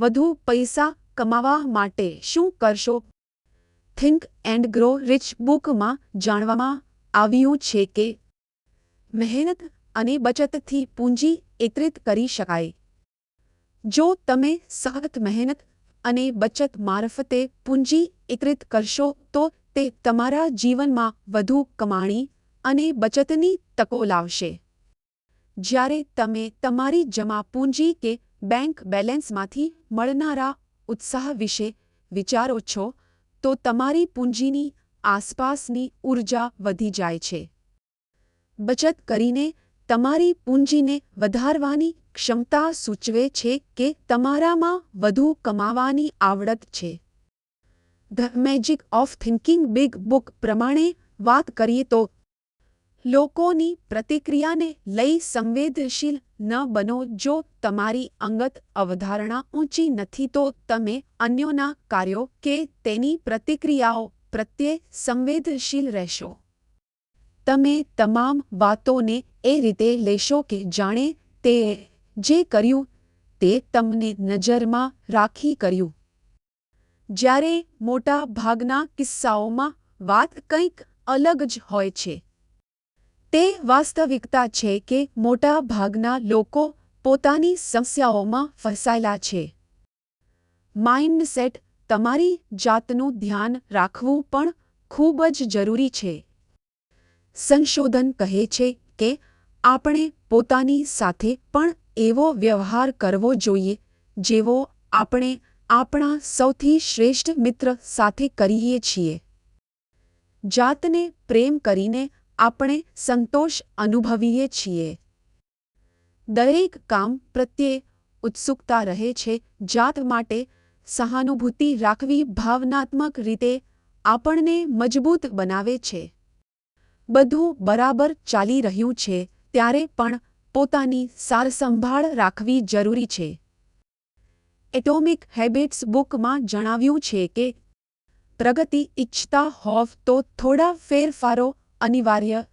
વધુ પૈસા કમાવા માટે શું કરશો? થિંક એન્ડ ગ્રો રિચ બુકમાં જાણવામાં આવ્યું છે કે મહેનત અને બચતથી પૂંજી એકત્રિત કરી શકાય. જો તમે સખત મહેનત અને બચત મારફતે પૂંજી એકત્રિત કરશો તો તે તમારા જીવનમાં વધુ કમાણી અને બચતની તકો લાવશે. જ્યારે તમે તમારી જમા પૂંજી કે બેંક બેલેન્સમાંથી મળનારા ઉત્સાહ વિશે વિચારો છો, તો તમારી પૂંજીની આસપાસની ઊર્જા વધી જાય છે. બચત કરીને તમારી પૂંજીને વધારવાની ક્ષમતા સૂચવે છે કે તમારામાં વધુ કમાવાની આવડત છે. The magic of thinking big book પ્રમાણે વાત કરીએ તો લોકોની પ્રતિક્રિયાને લઈ સંવેદનશીલ ન બનો જો તમારી અંગત અવધારણા ઊંચી નથી તો તમે અન્યોના કાર્યો કે તેની પ્રતિક્રિયાઓ પ્રત્યે સંવેદનશીલ રહેશો. તમે તમામ વાતોને એ રીતે લેશો કે જાણે તે જે કર્યું તે તમને નજરમાં રાખી કર્યું. જ્યારે મોટા ભાગના કિસ્સાઓમાં વાત કંઈક અલગ જ હોય છે તે વાસ્તવિકતા છે કે મોટા ભાગના લોકો પોતાની સમસ્યાઓમાં ફસાયેલા છે. માઇન્ડસેટ તમારી જાતનું ધ્યાન રાખવું પણ ખૂબ જ જરૂરી છે. સંશોધન કહે છે કે આપણે પોતાની સાથે પણ એવો વ્યવહાર કરવો જોઈએ, જેવો આપણે આપણા સૌથી શ્રેષ્ઠ મિત્ર સાથે કરીએ છીએ. જાતને પ્રેમ કરીને આપણે સંતોષ અનુભવીએ છીએ. દરેક કામ પ્રત્યે ઉત્સુકતા રહે છે. જાત માટે સહાનુભૂતિ રાખવી ભાવનાત્મક રીતે આપણને મજબૂત બનાવે છે. બધું બરાબર ચાલી રહ્યું છે, ત્યારે પણ પોતાની સારસંભાળ રાખવી જરૂરી છે. એટોમિક હેબિટ્સ બુકમાં જણાવ્યું છે કે, પ્રગતિ ઇચ્છતા હોવ તો થોડા ફેરફારો અનિવાર્ય.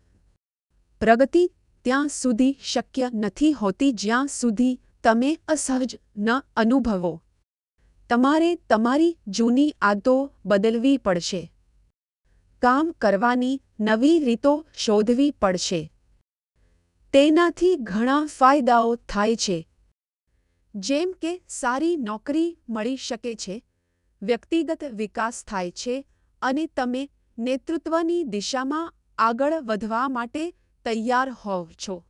પ્રગતિ ત્યાં સુધી શક્ય નથી હોતી જ્યાં સુધી તમે અસહજ ન અનુભવો. તમારે તમારી જૂની આદતો બદલવી પડશે. કામ કરવાની નવી રીતો શોધવી પડશે. તેનાથી ઘણા ફાયદાઓ થાય છે. જેમ કે સારી નોકરી મળી શકે છે, વ્યક્તિગત વિકાસ થાય છે અને તમે નેતૃત્વની દિશામાં આગળ વધવા માટે તૈયાર હોવ છો.